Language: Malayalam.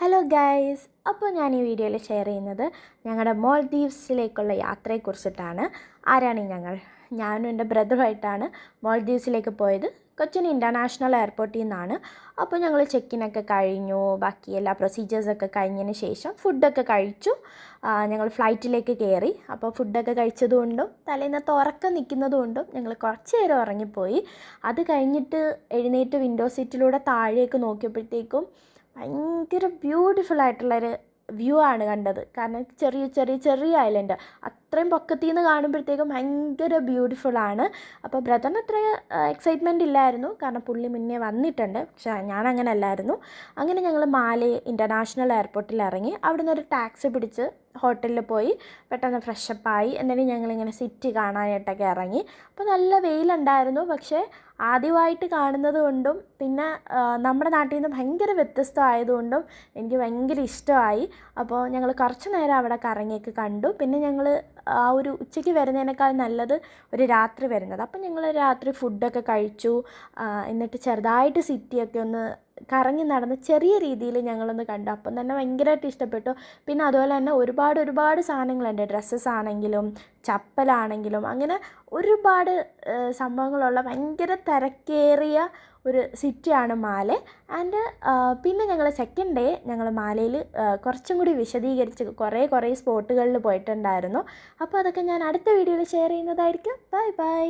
ഹലോ ഗൈസ് അപ്പോൾ ഞാൻ ഈ വീഡിയോയിൽ ഷെയർ ചെയ്യുന്നത് ഞങ്ങളുടെ മോൾദീവ്സിലേക്കുള്ള യാത്രയെക്കുറിച്ചിട്ടാണ്. ആരാണ് ഞങ്ങൾ? ഞാനും എന്റെ ബ്രദറുമായിട്ടാണ് മോൾദീവ്സിലേക്ക് പോയത്. കൊച്ചിൻ ഇന്റർനാഷണൽ എയർപോർട്ടിൽ നിന്നാണ് അപ്പോൾ ഞങ്ങൾ ചെക്കിനൊക്കെ കഴിഞ്ഞു. ബാക്കി എല്ലാ പ്രൊസീജിയേഴ്സൊക്കെ കഴിഞ്ഞതിന് ശേഷം ഫുഡൊക്കെ കഴിച്ചു. ഞങ്ങൾ ഫ്ലൈറ്റിലേക്ക് കയറി അപ്പോൾ ഫുഡൊക്കെ കഴിച്ചതുകൊണ്ടും തലേന്നത്തെ ഉറക്കം നിൽക്കുന്നതുകൊണ്ടും ഞങ്ങൾ കുറച്ച് നേരം ഉറങ്ങിപ്പോയി. അത് കഴിഞ്ഞിട്ട് എഴുന്നേറ്റ് വിൻഡോ സീറ്റിലൂടെ താഴേക്ക് നോക്കിയപ്പോഴത്തേക്കും ഭയങ്കര ബ്യൂട്ടിഫുൾ ആയിട്ടുള്ളൊരു വ്യൂ ആണ് കണ്ടത്. കാരണം ചെറിയ ചെറിയ ചെറിയ ഐലൻഡ് അത്രയും പൊക്കത്തിൽ നിന്ന് കാണുമ്പോഴത്തേക്കും ഭയങ്കര ബ്യൂട്ടിഫുൾ ആണ് അപ്പോൾ ബ്രദറിന് അത്ര എക്സൈറ്റ്മെന്റ് ഇല്ലായിരുന്നു. കാരണം പുള്ളി മുന്നേ വന്നിട്ടുണ്ട്. പക്ഷേ ഞാൻ അങ്ങനെ അല്ലായിരുന്നു അങ്ങനെ ഞങ്ങൾ മാലി ഇന്റർനാഷണൽ എയർപോർട്ടിൽ ഇറങ്ങി. അവിടെ നിന്ന് ഒരു ടാക്സി പിടിച്ച് ഹോട്ടലിൽ പോയി. പെട്ടെന്ന് ഫ്രഷപ്പായി എന്നിട്ട് ഞങ്ങളിങ്ങനെ സിറ്റി കാണാനായിട്ടൊക്കെ ഇറങ്ങി. അപ്പോൾ നല്ല വെയിലുണ്ടായിരുന്നു. പക്ഷേ ആദ്യമായിട്ട് കാണുന്നത് കൊണ്ടും പിന്നെ നമ്മുടെ നാട്ടിൽ നിന്ന് ഭയങ്കര വ്യത്യസ്തമായതുകൊണ്ടും എനിക്ക് ഭയങ്കര ഇഷ്ടമായി. അപ്പോൾ ഞങ്ങൾ കുറച്ച് നേരം അവിടെ കറങ്ങിയൊക്കെ കണ്ടു. പിന്നെ ഞങ്ങൾ ആ ഒരു ഉച്ചയ്ക്ക് വരുന്നതിനേക്കാൾ നല്ലത് ഒരു രാത്രി വരുന്നത്. അപ്പം ഞങ്ങൾ രാത്രി ഫുഡൊക്കെ കഴിച്ചു. എന്നിട്ട് ചെറുതായിട്ട് സിറ്റിയൊക്കെ ഒന്ന് കറങ്ങി നടന്ന് ചെറിയ രീതിയിൽ ഞങ്ങളൊന്ന് കണ്ടു. അപ്പം തന്നെ ഭയങ്കരമായിട്ട് ഇഷ്ടപ്പെട്ടു. പിന്നെ അതുപോലെ തന്നെ ഒരുപാട് ഒരുപാട് സാധനങ്ങളുണ്ട് ഡ്രസ്സസ് ആണെങ്കിലും ചപ്പലാണെങ്കിലും അങ്ങനെ ഒരുപാട് സംഭവങ്ങളുള്ള ഭയങ്കര തിരക്കേറിയ ഒരു സിറ്റിയാണ് മാലെ. ആൻഡ് പിന്നെ ഞങ്ങൾ സെക്കൻഡ് ഡേ ഞങ്ങൾ മാലയിൽ കുറച്ചും കൂടി വിശദീകരിച്ച് കുറേ കുറേ സ്പോട്ടുകളിൽ പോയിട്ടുണ്ടായിരുന്നു. അപ്പോൾ അതൊക്കെ ഞാൻ അടുത്ത വീഡിയോയിൽ ഷെയർ ചെയ്യുന്നതായിരിക്കും. Bye bye.